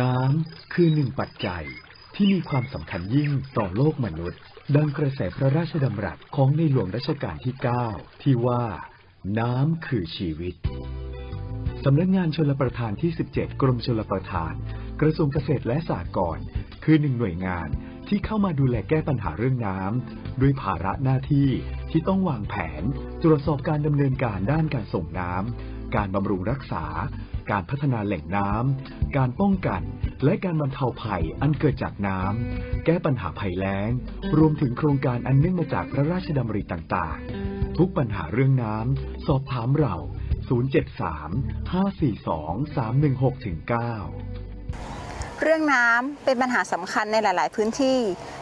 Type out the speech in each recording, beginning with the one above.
น้ำคือหนึ่งปัจจัยที่มีความสำคัญยิ่งต่อโลกมนุษย์ ดังกระแสพระราชดำรัสของในหลวงรัชกาลที่ 9 ที่ว่า น้ำคือชีวิต สำนักงานชลประทานที่ 17 กรมชลประทาน กระทรวงเกษตรและสหกรณ์คือหนึ่งหน่วยงานที่เข้ามาดูแลแก้ปัญหาเรื่องน้ำด้วยภาระหน้าที่ที่ต้องวางแผน ตรวจสอบการดำเนินการด้านการส่งน้ำการบำรุงรักษา การพัฒนาแหล่งน้ำ การป้องกัน และการบรรเทาภัยอันเกิดจากน้ำ แก้ปัญหาภัยแล้ง รวมถึงโครงการอันเนื่องมาจากพระราชดำริต่างๆ ทุกปัญหาเรื่องน้ำ สอบถามเรา 073-542-316-9 เรื่องน้ำเป็นปัญหาสำคัญในหลาย ๆ พื้นที่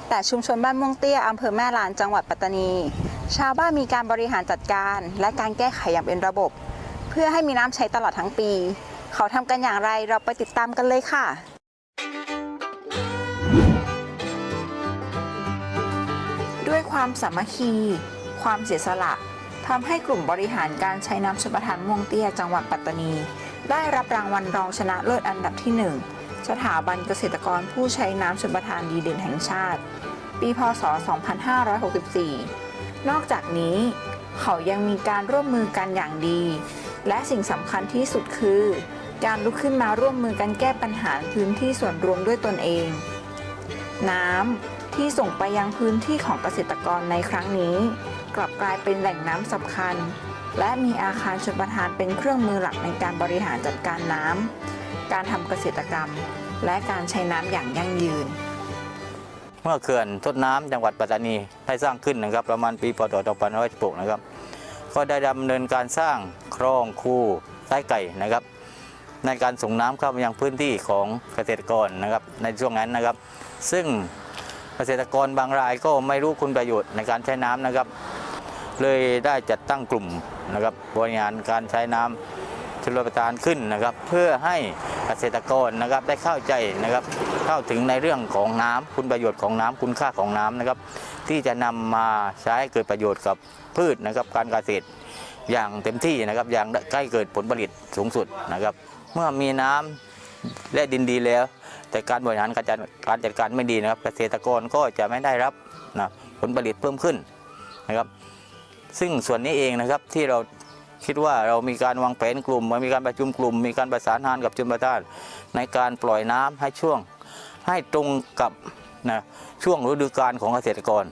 แต่ชุมชนบ้านม่วงเตี้ยอำเภอแม่ลานจังหวัดปัตตานี ชาวบ้านมีการบริหารจัดการ และการแก้ไขอย่างเป็นระบบ เพื่อให้มีน้ำใช้ตลอดทั้งปี เขาทำกันอย่างไรเราไปติดตามกันเลยค่ะด้วยความสามัคคี ความเสียสละทำให้กลุ่มบริหารการใช้น้ำชลประทานม่วงเตี้ยจังหวัดปัตตานี ได้รับรางวัลรองชนะเลิศอันดับที่หนึ่งสถาบันเกษตรกรผู้ใช้น้ำชลประทานดีเด่นแห่งชาติ ปีพศ 2564 นอกจากนี้ เขายังมีการร่วมมือกันอย่างดี และสิ่งสำคัญที่สุดคือ การลุกขึ้นมาร่วมมือกันแก้ปัญหาพื้นที่ส่วนรวมด้วยตนเอง น้ำที่ส่งไปยังพื้นที่ของเกษตรกรในครั้งนี้ กลับกลายเป็นแหล่งน้ำสำคัญ และมีอาคารชลประทานเป็นเครื่องมือหลักในการบริหารจัดการน้ำการทำเกษตรกรรม และการใช้น้ำอย่างยั่งยืน เมื่อเขื่อนทดน้ำจังหวัดปัตตานีได้สร้างขึ้นนะครับ ประมาณปีพศ2516นะครับก็ได้ดำเนินการสร้างคลองคูใต้ไก่นะครับ ในการส่งน้ำเข้าไปยังพื้นที่ของเกษตรกรนะครับในช่วงนั้นนะครับ ซึ่งเกษตรกรบางรายก็ไม่รู้คุณประโยชน์ในการใช้น้ำนะครับ เลยได้จัดตั้งกลุ่มนะครับบริหารการใช้น้ำชลประทานขึ้นนะครับ เพื่อให้เกษตรกรนะครับได้เข้าใจนะครับเข้าถึงในเรื่องของน้ำคุณประโยชน์ของน้ำคุณค่าของน้ำนะครับ ที่จะนำมาใช้เกิดประโยชน์กับพืชนะครับการเกษตรอย่างเต็มที่นะครับอย่างใกล้เกิดผลผลิตสูงสุดนะครับ เมื่อมีน้ำและดินดีแล้ว แต่การบริหารการจัดการจัดการไม่ดีนะครับ เกษตรกรก็จะไม่ได้รับนะผลผลิตเพิ่มขึ้นนะครับ ซึ่งส่วนนี้เองนะครับที่เราคิดว่าเรามีการวางแผนกลุ่มมีการประชุมกลุ่ม มีการประสานงานกับชนประทานในการปล่อยน้ำให้ช่วงให้ตรงกับนะช่วงฤดูกาลของเกษตรกร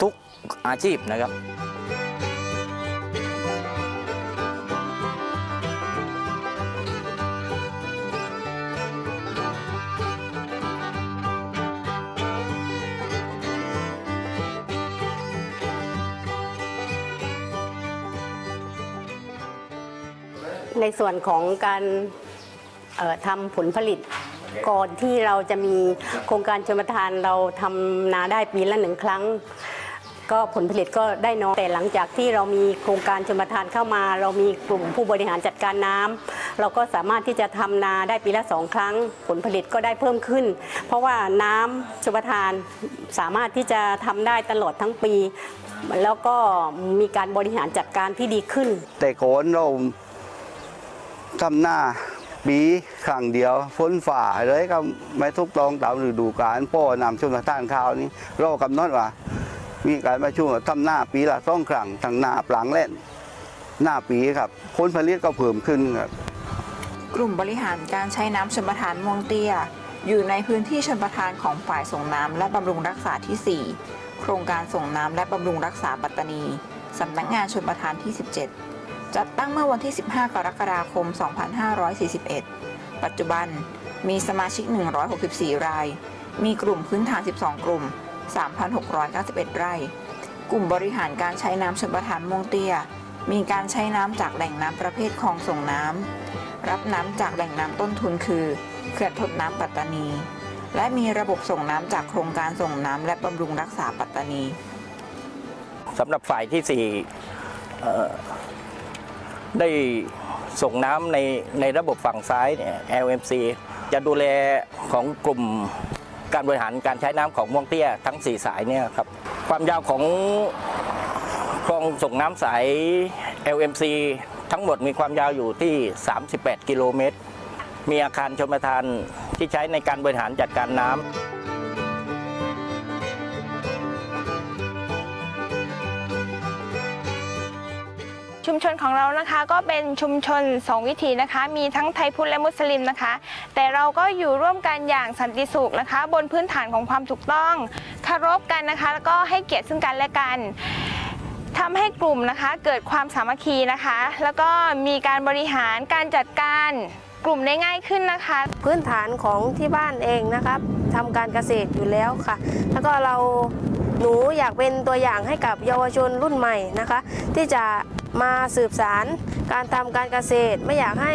ทุกอาชีพนะครับ ในส่วนของการทำผลผลิตก่อนที่เราจะมีโครงการชมทานเราทำนาได้ปีละหนึ่งครั้ง ก็ผลผลิตก็ได้น้อยแต่หลังจากที่เรามีโครงการชมทานเข้ามา เรามีกลุ่มผู้บริหารจัดการน้ำเราก็สามารถที่จะทำนาได้ปีละสองครั้ง ผลผลิตก็ได้เพิ่มขึ้น เพราะว่าน้ำชมทานสามารถที่จะทำได้ตลอดทั้งปี แล้วก็มีการบริหารจัดการที่ดีขึ้น แต่ก่อนเรา ทำหน้าปีครั้งเดียวฝนฝ่าเลยก็ไม่ทุกตองตามฤดูกาลพ่อนำชนท่านข้าวนี้เรากำหนดว่า มีการประชุมว่าทำหน้าปีละสองครั้งทั้งหน้าปลางเล่นหน้าปีครับผลผลิตก็เพิ่มขึ้นครับกลุ่มบริหารการใช้น้ำชลประทานม่วงเตี้ย อยู่ในพื้นที่ชลประทานของฝ่ายส่งน้ำและบำรุงรักษาที่ 4 โครงการส่งน้ำและบำรุงรักษาปัตตานีสำนักงานชลประทานที่ 17 จัดตั้งเมื่อวันที่ 15 กรกฎาคม 2541 ปัจจุบันมีสมาชิก 164 ราย มีกลุ่มพื้นฐาน 12 กลุ่ม 3,691 ไร่ กลุ่มบริหารการใช้น้ำชลประทานมงเตี้ย มีการใช้น้ำจากแหล่งน้ำประเภทคลองส่งน้ำ รับน้ำจากแหล่งน้ำต้นทุนคือ เขื่อนทดน้ำปัตตานี และมีระบบส่งน้ำจากโครงการส่งน้ำและบำรุงรักษาปัตตานีสำหรับฝ่ายที่สี่ ได้ส่งน้ำในในระบบฝั่งซ้ายเนี่ย LMC จะดูแลของกลุ่มการบริหารการใช้น้ำของม่วงเตี้ยทั้ง 4 สายเนี่ยครับ ความยาวของคลองส่งน้ำสาย LMC ทั้งหมดมีความยาวอยู่ที่ 38 กิโลเมตร มีอาคารชมทานที่ใช้ในการบริหารจัดการน้ำ ชุมชนของเรานะคะก็เป็นชุมชน 2 วิถีนะคะ มีทั้งไทยพุทธและมุสลิมนะคะ แต่เราก็อยู่ร่วมกันอย่างสันติสุขนะคะ บนพื้นฐานของความถูกต้องเคารพกันนะคะ แล้วก็ให้เกียรติซึ่งกันและกันทำให้กลุ่มนะคะเกิดความสามัคคีนะคะ แล้วก็มีการบริหารการจัดการกลุ่มได้ง่ายขึ้นนะคะ พื้นฐานของที่บ้านเองนะครับทำการเกษตรอยู่แล้วค่ะ แล้วก็เราหนูอยากเป็นตัวอย่างให้กับเยาวชนรุ่นใหม่นะคะ ที่จะ มาสืบสารการทำการเกษตร ไม่อยากให้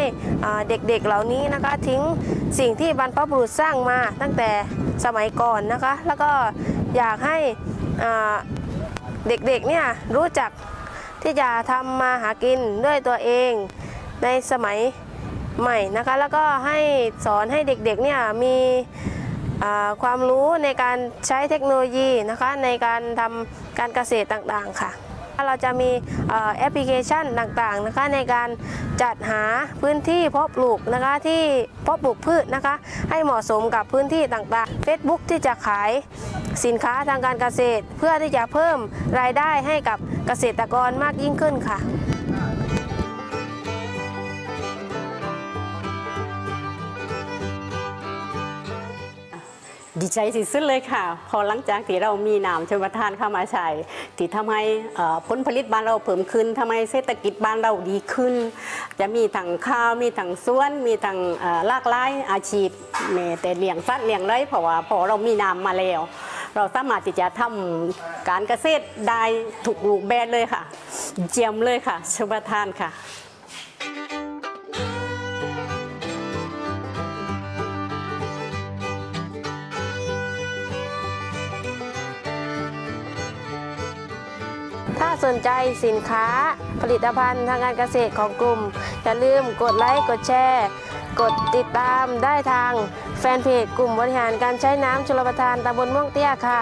เด็กๆเหล่านี้นะคะทิ้งสิ่งที่บรรพบุรุษสร้างมาตั้งแต่สมัยก่อนนะคะ แล้วก็อยากให้เด็กๆเนี่ยรู้จักที่จะทำมาหากินด้วยตัวเองในสมัยใหม่นะคะ แล้วก็ให้สอนให้เด็กๆเนี่ยมีความรู้ในการใช้เทคโนโลยีนะคะในการทำการเกษตรต่างๆค่ะ เราจะมีแอปพลิเคชันต่างๆนะคะในการจัดหาพื้นที่เพาะปลูกนะคะที่เพาะปลูกพืชนะคะ ให้เหมาะสมกับพื้นที่ต่างๆ Facebook ที่จะขายสินค้าทางการเกษตร เพื่อที่จะเพิ่มรายได้ให้กับเกษตรกรมากยิ่งขึ้นค่ะ ดีใจสุดเลยค่ะ พอหลังจากที่เรามีน้ำชลประทานเข้ามาใช้ที่ทำให้ผลผลิตบ้านเราเพิ่มขึ้นทำให้เศรษฐกิจบ้านเราดีขึ้น จะมีทั้งข้าวมีทั้งสวน มีทั้งลากหลายอาชีพแต่เลี้ยงสัตว์เลี้ยงไรเพราะว่าพอเรามีน้ำมาแล้ว เราสามารถที่จะทำการเกษตรได้ถูกรูปแบบเลยค่ะ เจียมเลยค่ะชลประทานค่ะ สนใจสินค้า ผลิตภัณฑ์ทางการเกษตรของกลุ่ม อย่าลืมกดไลค์ กดแชร์ กดติดตามได้ทางแฟนเพจกลุ่มบริหารการใช้น้ำชลประทานตำบลม่วงเตี้ยค่ะ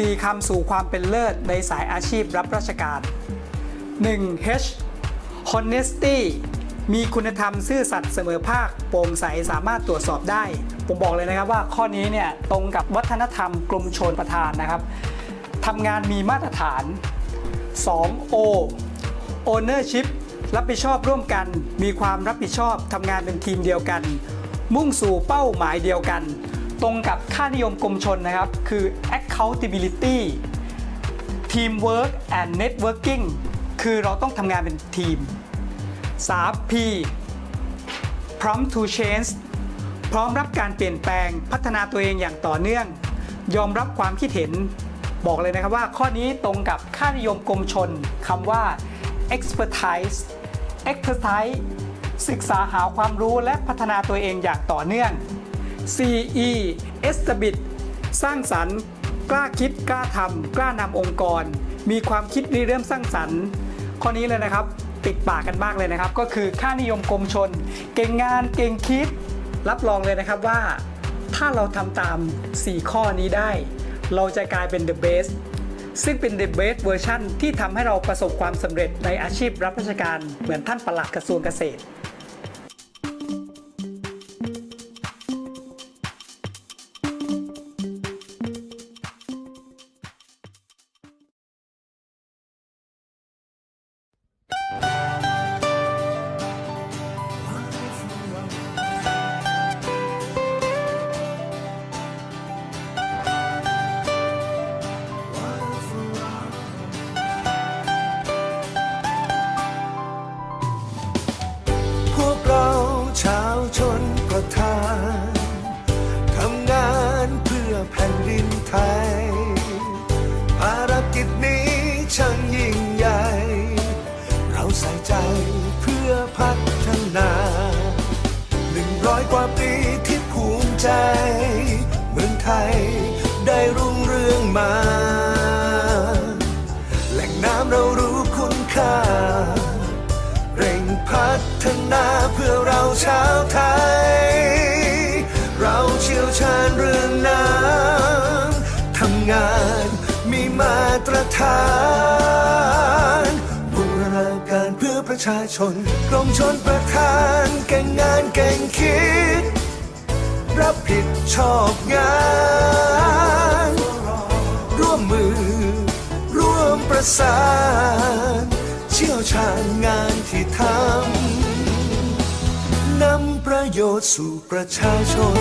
สี่คำสู่ความเป็นเลิศในสายอาชีพรับราชการ 1. H honesty มีคุณธรรมซื่อสัตย์เสมอภาคโปร่งใสสามารถตรวจสอบได้ ผมบอกเลยนะครับว่าข้อนี้เนี่ยตรงกับวัฒนธรรมกรมชนประทานนะครับทำงานมีมาตรฐาน 2. O ownership รับผิดชอบร่วมกัน มีความรับผิดชอบทำงานเป็นทีมเดียวกัน มุ่งสู่เป้าหมายเดียวกัน ตรงกับค่านิยมกรมชนนะครับ คือ accountability teamwork and networking คือเราต้องทำงานเป็นทีม 3P prompt to change พร้อมรับการเปลี่ยนแปลงพัฒนาตัวเองอย่างต่อเนื่อง ยอมรับความคิดเห็น บอกเลยนะครับว่าข้อนี้ตรงกับค่านิยมกรมชนคำว่า expertise expertise ศึกษาหาความรู้และพัฒนาตัวเองอย่างต่อเนื่อง CE establish สร้างสรรค์ กล้าคิดกล้าทำกล้านำองค์กร มีความคิดริเริ่มสร้างสรรค์ ข้อนี้เลยนะครับ ติดปากกันมากเลยนะครับ ก็คือค่านิยมกรมชน เก่งงานเก่งคิด รับรองเลยนะครับว่า ถ้าเราทำตาม 4 ข้อนี้ได้ เราจะกลายเป็น the best ซึ่งเป็น the best version ที่ทำให้เราประสบความสำเร็จในอาชีพรับราชการเหมือนท่านปลัดกระทรวงเกษตร ไทย ภารกิจนี้ช่างยิ่งใหญ่ เราใส่ใจเพื่อพัฒนาหนึ่งร้อยกว่าปีที่ภูมิใจ เมืองไทยได้รุ่งเรืองมา แหล่งน้ำเรารู้คุณค่า เร่งพัฒนาเพื่อเราชาวไทย เราเชี่ยวชาญเรื่องน้ำ งานมีมาตรฐานบูรณาการเพื่อประชาชนกรมชนประทานเก่งงานเก่งคิด รับผิดชอบงาน ร่วมมือ ร่วมประสาน เชี่ยวชาญงานที่ทำนำประโยชน์สู่ประชาชน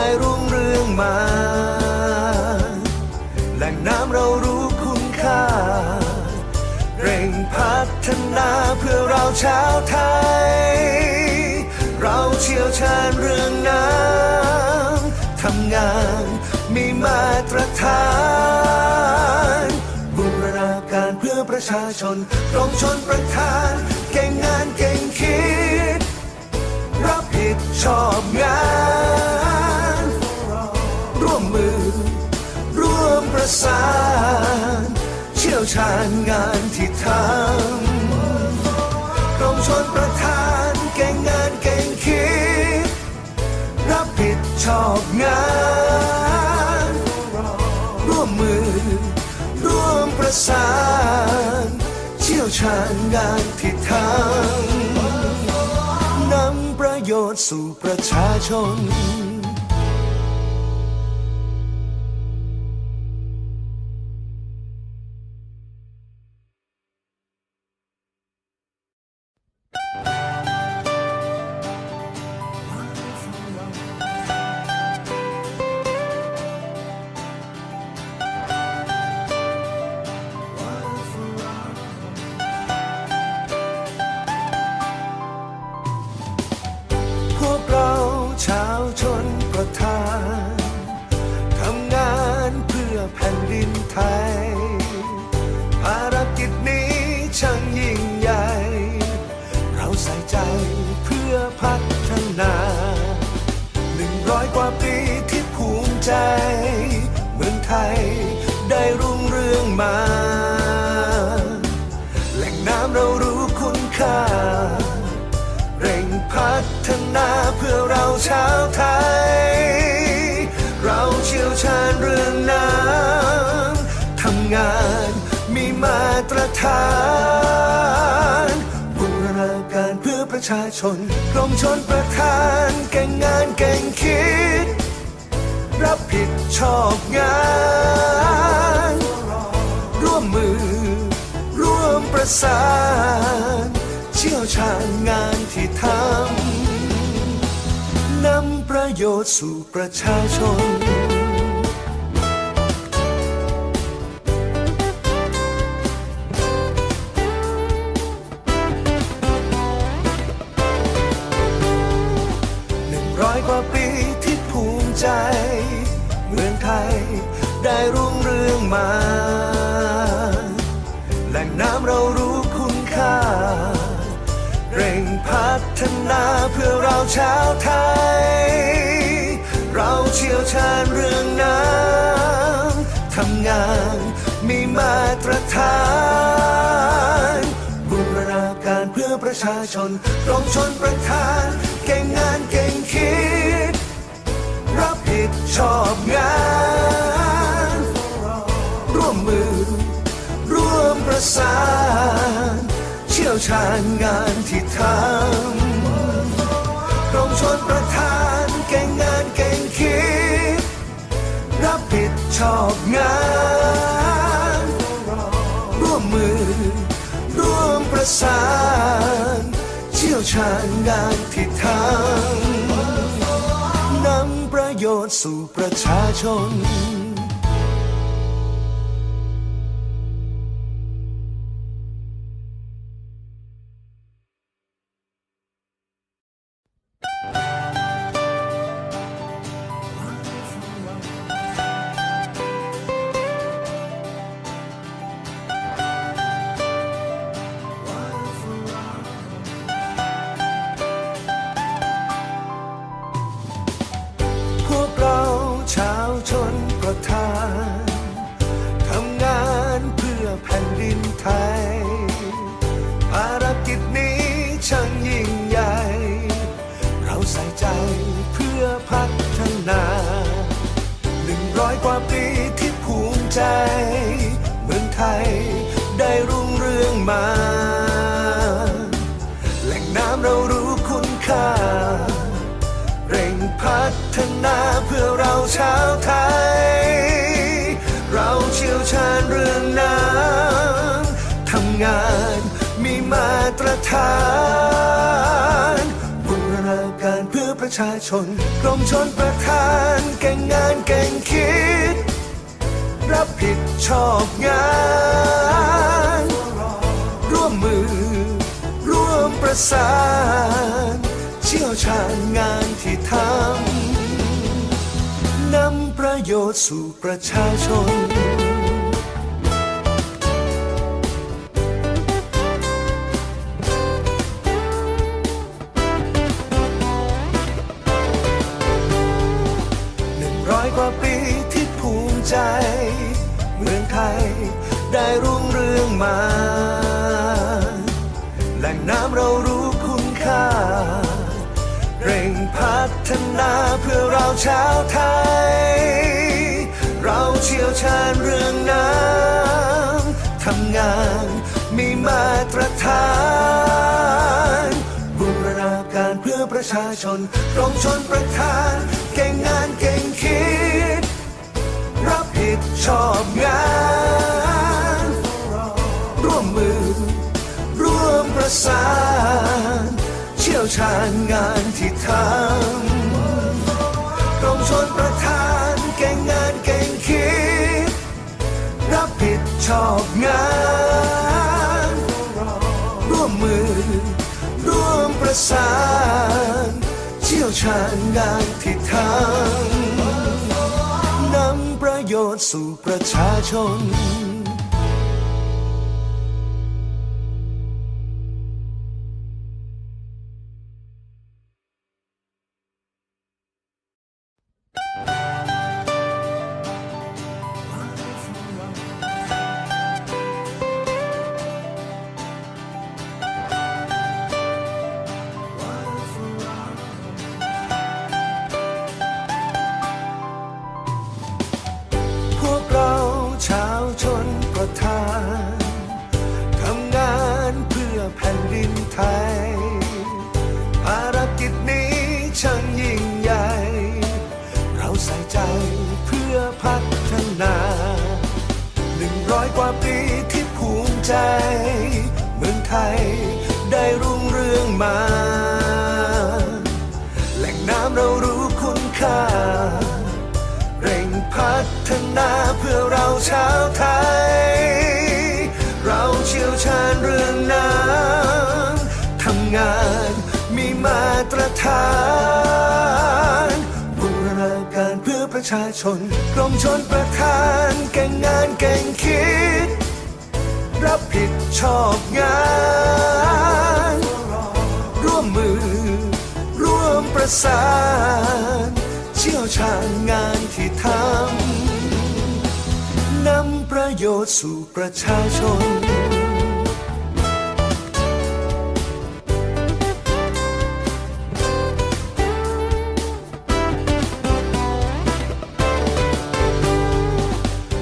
ได้รุ่งเรืองมา แหล่งน้ำเรารู้คุณค่า เร่งพัฒนาเพื่อเราชาวไทย เราเชี่ยวชาญเรื่องน้ำทำงานมีมาตรฐานบูรณาการเพื่อประชาชนกรมชนประทานเก่งงานเก่งคิด รับผิดชอบงาน สานเชี่ยวชาญงานที่ทำกรมชนประทานเก่งงานเก่งคิด รับผิดชอบงาน ร่วมมือ ร่วมประสาน เชี่ยวชาญงานที่ทำนำประโยชน์สู่ประชาชน นาเพื่อเราชาวไทย เราเชี่ยวชาญเรื่องน้ำทำงานมีมาตรฐานบูรณาการเพื่อประชาชนกรมชนประทานเก่งงานเก่งคิด รับผิดชอบงาน ร่วมมือ ร่วมประสาน เชี่ยวชาญงาน โยชน์สู่ประชาชน หนึ่งร้อยกว่าปีที่ภูมิใจ เมืองไทยได้รุ่งเรืองมา แหล่งน้ำเรารู้คุณค่า เร่งพัฒนาเพื่อเราชาวไทย เชี่ยวชาญเรื่องน้ำทำงานมีมาตรฐานบูรณาการเพื่อประชาชนกรมชนประทาน เก่งงานเก่งคิด รับผิดชอบงาน ร่วมมือ ร่วมประสาน เชี่ยวชาญงานที่ทำ ชอบงานร่วมมือ ร่วมประสาน เชี่ยวชาญงานที่ทำนำประโยชน์สู่ประชาชน เมืองไทยได้รุ่งเรืองมา แหล่งน้ำเรารู้คุณค่า เร่งพัฒนาเพื่อเราชาวไทย เราเชี่ยวชาญเรื่องน้ำทำงานมีมาตรฐานบูรณาการเพื่อประชาชนกรมชนประทานเก่งงานเก่งคิด รับผิดชอบงาน ร่วมมือ ร่วมประสาน เชี่ยวชาญงานที่ทำนำประโยชน์สู่ประชาชน นาเพื่อเราชาวไทย เราเชี่ยวชาญเรื่องน้ำทำงานมีมาตรฐานบูรณาการเพื่อประชาชนกรมชนประทาน เก่งงานเก่งคิด รับผิดชอบงาน ร่วมมือ ร่วมประสาน เชี่ยวชาญงานที่ทำ ชนประธานเก่งงานเก่งคิด รับผิดชอบงาน ร่วมมือ ร่วมประสาน เชี่ยวชาญงานที่ทำนำประโยชน์สู่ประชาชน นาเพื่อเราชาวไทย เราเชี่ยวชาญเรื่องน้ำทำงานมีมาตรฐานบูรณาการเพื่อประชาชนกรมชนประทานเก่งงานเก่งคิด รับผิดชอบงาน ร่วมมือ ร่วมประสาน เชี่ยวชาญงานที่ทำนำ ประโยชน์สู่ประชาชน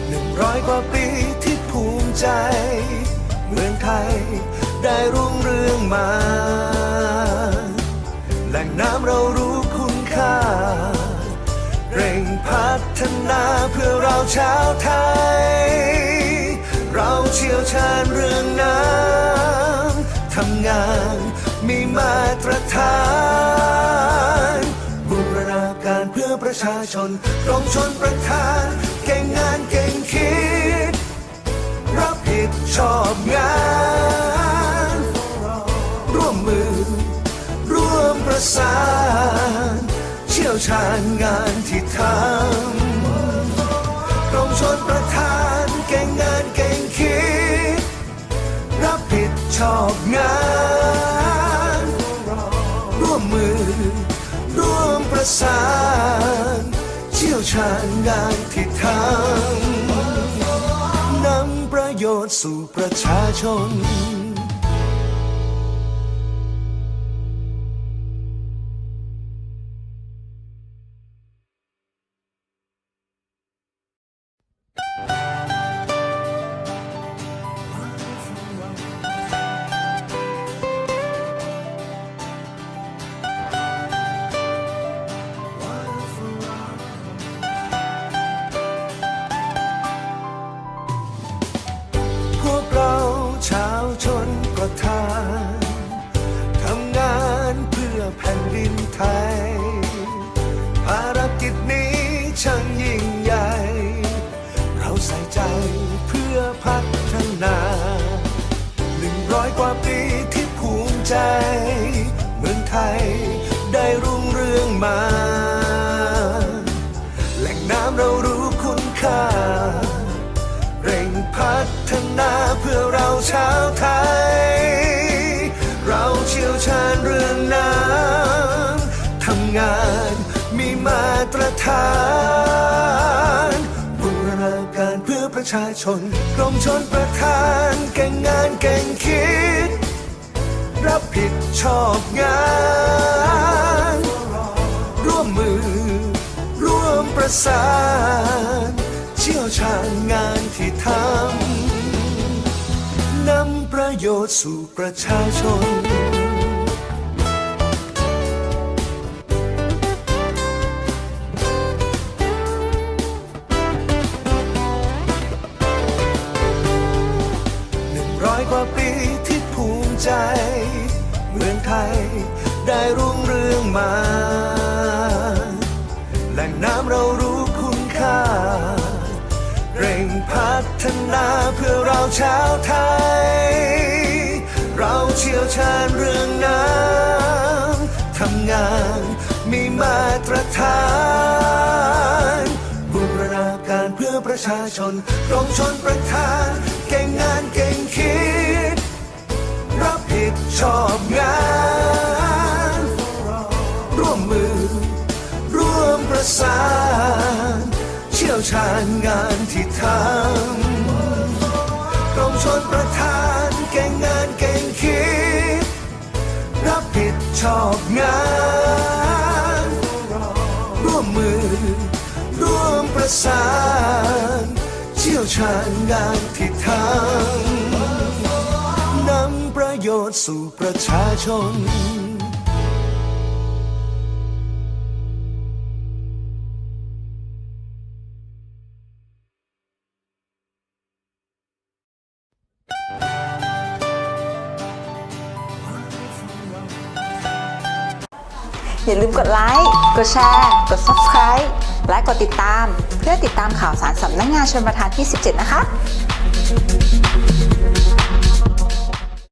หนึ่งร้อยกว่าปีที่ภูมิใจ เมืองไทยได้รุ่งเรืองมา แหล่งน้ำเรารู้คุณค่า เร่งพัฒนาเพื่อเราชาวไทย เชี่ยวชาญเรื่องน้ำทำงานมีมาตรฐานบูรณาการเพื่อประชาชนกรมชนประทาน เก่งงานเก่งคิด รับผิดชอบงาน ร่วมมือ ร่วมประสาน เชี่ยวชาญงานที่ทำ ชอบงานร่วมมือ ร่วมประสาน เชี่ยวชาญงานที่ทำนำประโยชน์สู่ประชาชน งาน มีมาตรฐานบูรณาการเพื่อประชาชนกรมชนประทานเก่งงานเก่งคิด รับผิดชอบงาน ร่วมมือ ร่วมประสาน เชี่ยวชาญงานที่ทำนำประโยชน์สู่ประชาชน รุ่งเรืองมา แหล่งน้ำเรารู้คุณค่า เร่งพัฒนาเพื่อเราชาวไทย เราเชี่ยวชาญเรื่องน้ำทำงานมีมาตรฐานบูรณาการเพื่อประชาชนกรมชนประทาน เก่งงานเก่งคิด ชี่ยวชาญงานที่ทำกรมชนประทานเก่งงานเก่งคิด รับผิดชอบงาน ร่วมมือ ร่วมประสาน เชี่ยวชาญงานที่ทำนำประโยชน์สู่ประชาชน อย่าลืมกดไลค์ กดแชร์ กด Subscribe และกดติดตาม เพื่อติดตามข่าวสารสำนักงานชนประทานที่ 17 นะคะ